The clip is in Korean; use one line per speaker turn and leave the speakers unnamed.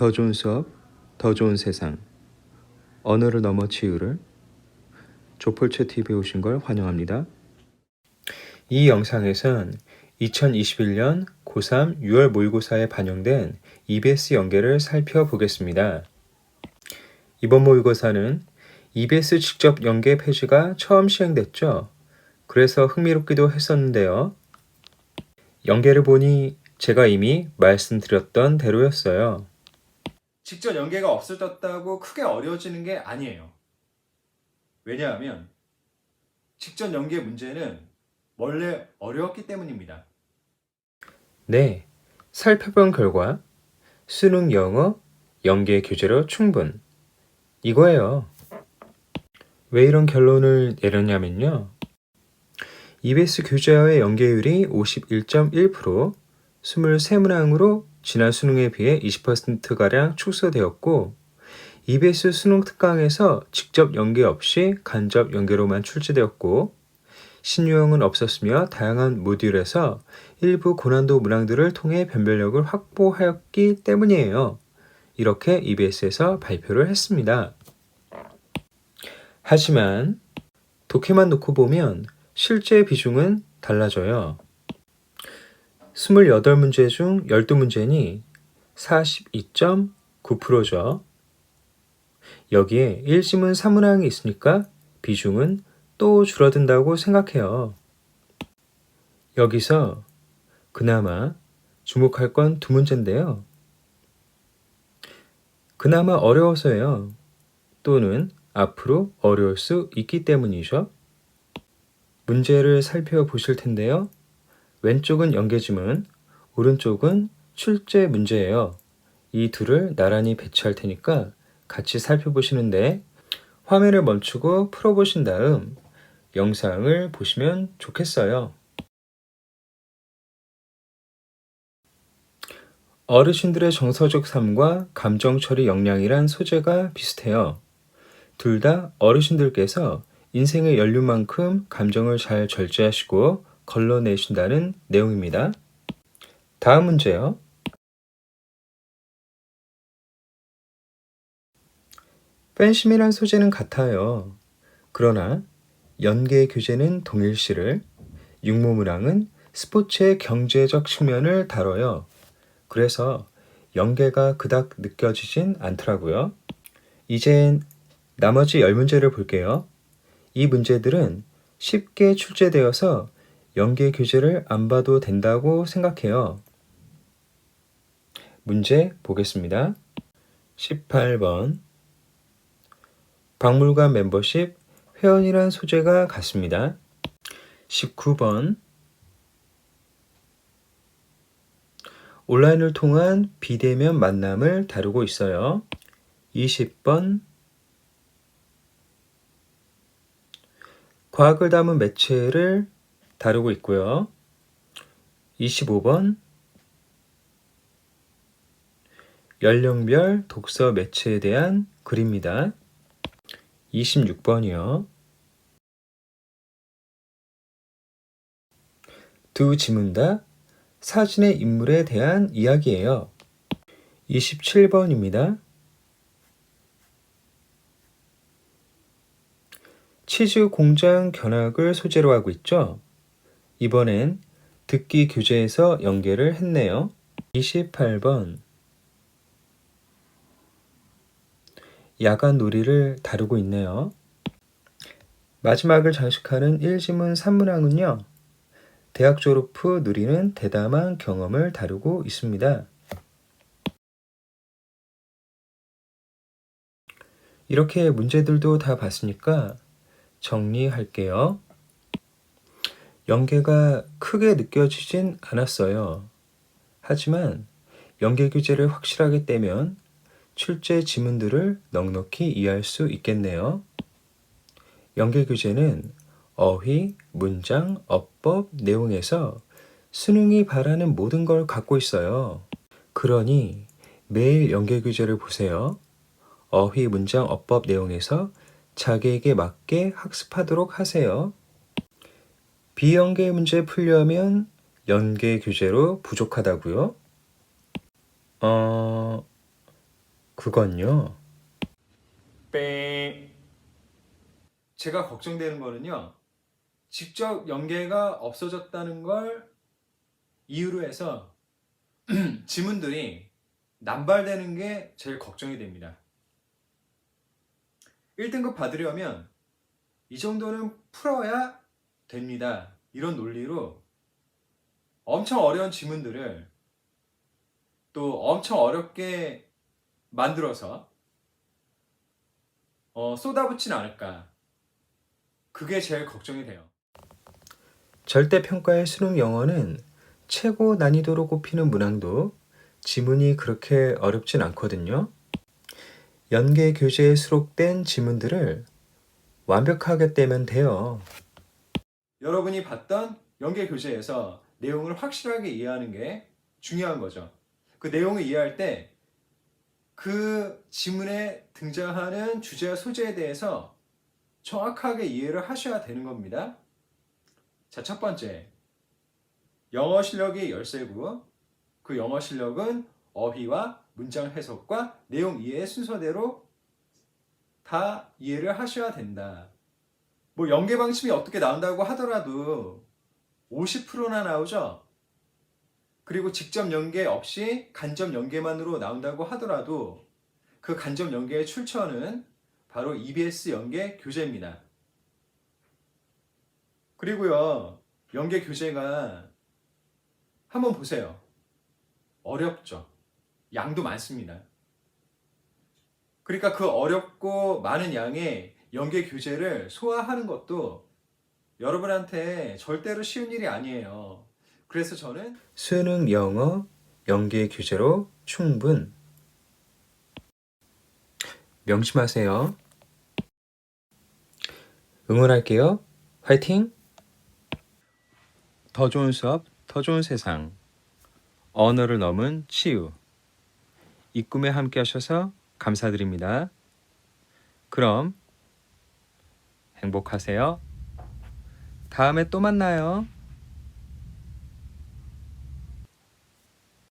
더 좋은 수업, 더 좋은 세상. 언어를 넘어 치유를 조폴체 TV에 오신 걸 환영합니다. 이 영상에선 2021년 고3 6월 모의고사에 반영된 EBS 연계를 살펴보겠습니다. 이번 모의고사는 EBS 직접 연계 페이지가 처음 시행됐죠. 그래서 흥미롭기도 했었는데요. 연계를 보니 제가 이미 말씀드렸던 대로였어요. 직접 연계가 없어졌다고 크게 어려워지는 게 아니에요. 왜냐하면 직접 연계 문제는 원래 어려웠기 때문입니다. 네, 살펴본 결과 수능 영어 연계 교재로 충분 이거예요. 왜 이런 결론을 내렸냐면요. EBS 교재와의 연계율이 51.1%, 23문항으로 지난 수능에 비해 20%가량 축소되었고, EBS 수능 특강에서 직접 연계 없이 간접 연계로만 출제되었고, 신유형은 없었으며 다양한 모듈에서 일부 고난도 문항들을 통해 변별력을 확보하였기 때문이에요. 이렇게 EBS에서 발표를 했습니다. 하지만 독해만 놓고 보면 실제 비중은 달라져요. 28문제 중 12문제니 42.9%죠. 여기에 1지문 3문항이 있으니까 비중은 또 줄어든다고 생각해요. 여기서 그나마 주목할 건 두 문제인데요. 그나마 어려워서요. 또는 앞으로 어려울 수 있기 때문이죠. 문제를 살펴보실 텐데요. 왼쪽은 연계지문, 오른쪽은 출제 문제예요. 이 둘을 나란히 배치할 테니까 같이 살펴보시는데 화면을 멈추고 풀어보신 다음 영상을 보시면 좋겠어요. 어르신들의 정서적 삶과 감정 처리 역량이란 소재가 비슷해요. 둘 다 어르신들께서 인생의 연륜만큼 감정을 잘 절제하시고 걸러내신다는 내용입니다. 다음 문제요. 팬심이란 소재는 같아요. 그러나 연계 교재는 동일시를, 육모문항은 스포츠의 경제적 측면을 다뤄요. 그래서 연계가 그닥 느껴지진 않더라고요. 이젠 나머지 10문제를 볼게요. 이 문제들은 쉽게 출제되어서 연계 교재를 안 봐도 된다고 생각해요. 문제 보겠습니다. 18번 박물관 멤버십 회원이란 소재가 같습니다. 19번 온라인을 통한 비대면 만남을 다루고 있어요. 20번 과학을 담은 매체를 다루고 있고요. 25번 연령별 독서 매체에 대한 글입니다. 26번이요. 두 지문 다 사진의 인물에 대한 이야기예요. 27번입니다. 치즈 공장 견학을 소재로 하고 있죠. 이번엔 듣기 교재에서 연계를 했네요. 28번 야간 놀이를 다루고 있네요. 마지막을 장식하는 1지문 3문항은요. 대학 졸업 후 누리는 대담한 경험을 다루고 있습니다. 이렇게 문제들도 다 봤으니까 정리할게요. 연계가 크게 느껴지진 않았어요. 하지만 연계 규제를 확실하게 떼면 출제 지문들을 넉넉히 이해할 수 있겠네요. 연계 규제는 어휘, 문장, 어법, 내용에서 수능이 바라는 모든 걸 갖고 있어요. 그러니 매일 연계 규제를 보세요. 어휘, 문장, 어법 내용에서 자기에게 맞게 학습하도록 하세요. 비연계 문제 풀려면 연계 교재로 부족하다고요? 어, 그건요.
뺑. 제가 걱정되는 거는요. 직접 연계가 없어졌다는 걸 이유로 해서 지문들이 남발되는 게 제일 걱정이 됩니다. 1등급 받으려면 이 정도는 풀어야 됩니다. 이런 논리로 엄청 어려운 지문들을 또 엄청 어렵게 만들어서 어, 쏟아붓진 않을까. 그게 제일 걱정이 돼요.
절대 평가의 수능 영어는 최고 난이도로 꼽히는 문항도 지문이 그렇게 어렵진 않거든요. 연계 교재에 수록된 지문들을 완벽하게 떼면 돼요.
여러분이 봤던 연계 교재에서 내용을 확실하게 이해하는 게 중요한 거죠. 그 내용을 이해할 때 그 지문에 등장하는 주제와 소재에 대해서 정확하게 이해를 하셔야 되는 겁니다. 자, 첫 번째. 영어 실력이 열세고 그 영어 실력은 어휘와 문장 해석과 내용 이해의 순서대로 다 이해를 하셔야 된다. 뭐 연계 방침이 어떻게 나온다고 하더라도 50%나 나오죠. 그리고 직접 연계 없이 간접 연계만으로 나온다고 하더라도 그 간접 연계의 출처는 바로 EBS 연계 교재입니다. 그리고요, 연계 교재가 한번 보세요. 어렵죠. 양도 많습니다. 그러니까 그 어렵고 많은 양의 연계 교재를 소화하는 것도 여러분한테 절대로 쉬운 일이 아니에요. 그래서 저는
수능 영어 연계 교재로 충분. 명심하세요. 응원할게요. 화이팅! 더 좋은 수업, 더 좋은 세상. 언어를 넘은 치유. 이 꿈에 함께 하셔서 감사드립니다. 그럼 행복하세요. 다음에 또 만나요.